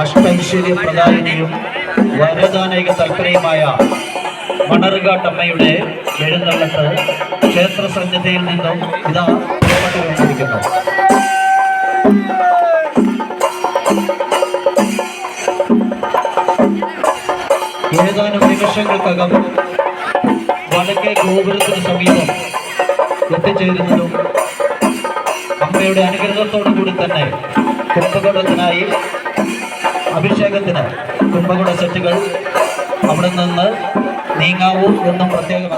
അഷ്ടൈശ്വര്യ പ്രദായിനിയും വരദാനക തൽപരയുമായ മണർകാട്ടമ്മയുടെ എഴുന്നള്ളത്ത് ക്ഷേത്ര സന്നിധിയിൽ നിന്നും ഇതാ പുറപ്പെട്ടുകൊണ്ടിരിക്കുന്നു ഏതാനും നിമിഷങ്ങൾക്കകം വടക്കേ ഗോപുരത്തിന് സമീപം എത്തിച്ചേരുന്നതും അമ്മയുടെ അനുഗ്രഹത്തോടു കൂടി തന്നെ കുംഭകോണത്തിനായി അഭിഷേകത്തിന് കുംഭകുട സെറ്റുകൾ അവിടെ നിന്ന് tenga un pronto un.